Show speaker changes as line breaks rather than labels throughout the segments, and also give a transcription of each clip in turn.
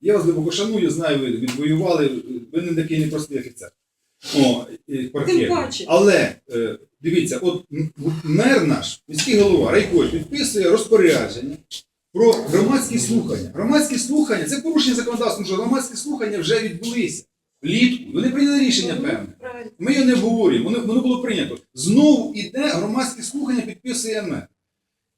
Я вас глибоко шаную, знаю, ви відвоювали, ви не такий непростий офіцер. О,
паче.
Але е, дивіться, от мер наш, міський голова Райкович підписує розпорядження про громадські слухання. Громадські слухання це порушення законодавства, тому що громадські слухання вже відбулися влітку. Вони прийняли рішення певне. Ми його не обговорюємо, воно, воно було прийнято. Знову іде громадське слухання, підписує мер.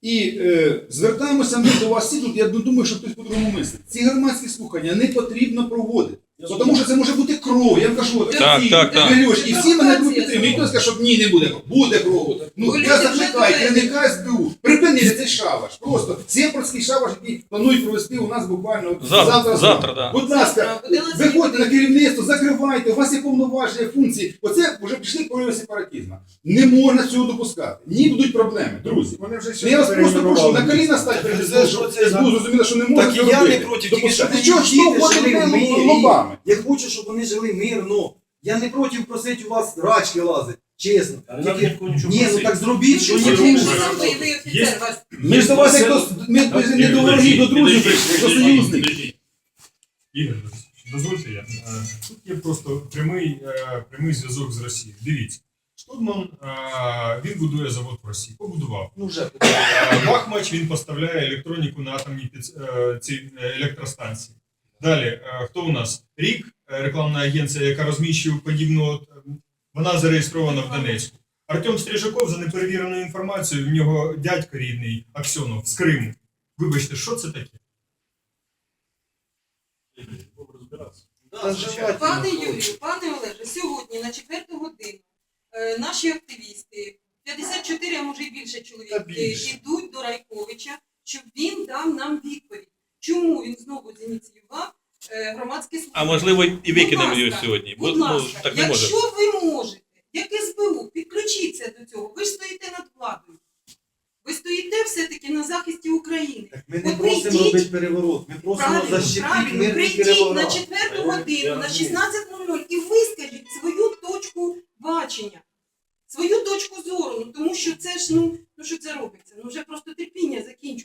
І е, звертаємося ми до вас всі тут, я думаю, що хтось по-другому мислить. Ці громадські слухання не потрібно проводити. Тому що це може бути кров. Я вам кажу, от,
Так,
всі,
так, так.
Ігор і всі мене будуть підтримують. Ніхто скаже, що ні, не буде кров. Буде кров. Ну, я
доведені.
керівника СБУ. Припинити цей шабаш. Просто сєпарський шабаш, який планують провести у нас буквально
Завтра, завтра,
зранку.
да.
Будь ласка, виходьте на керівництво, закривайте, у вас є повноваження, функції. Оце вже пішли прояви сепаратизму. Не можна цього допускати. Ні будуть проблеми, друзі.
Вони вже
Ну, я вас просто прошу, на коліна перед
ж
СБУ зрозуміло, що не можна
Так і я не проти, тільки
чого що
в мирі.
лобами?
Я хочу, щоб вони жили мирно. Я не проти просити у вас рачки лазити, чесно. Тільки, ні, ну так зробіть, що
Ну,
ні.
якщо сам бойовий офіцер вас
Ми ж до вас як до, ми не до ворогів, до друзів прийшли, до союзників.
Ігор, дозвольте я. Е, Тут є просто прямий, е, прямий зв'язок з Росією. Дивіться, Штурман е, він будує завод в Росії. Побудував.
Ну вже.
Е, Бахмач він поставляє електроніку на атомні під, е, ці е, електростанції. Далі, е, хто у нас? Рік, е, рекламна агенція, яка розміщує подібну, от, вона зареєстрована в Донецьку. Артем Стрижаков, за неперевіреною інформацією, в нього дядько рідний Аксьонов з Криму. Вибачте, що це таке?
Та
Пане Юрію, пане Олеже, сьогодні на четверту годину е, наші активісти, 54, а може і більше чоловік,
Та більше.
е, йдуть до Райковича, щоб він дав нам відповідь, чому він знову зініціював е, громадське слухання.
А можливо, і викинемо його сьогодні. Бо
Будь
ну, так не
якщо
може.
ви можете, як СБУ, підключіться до цього. Ви ж стоїте над владою. Ви стоїте все-таки на захисті України.
Так ми не
От
просимо
прийдіть.
робити переворот, ми просимо
Правильно,
защитити
правильно.
мирний
Прийдіть на четверту годину, на 16.00 і вискажіть свою точку бачення, свою точку зору. Ну тому що це ж ну, ну що це робиться? Ну вже просто терпіння закінчується.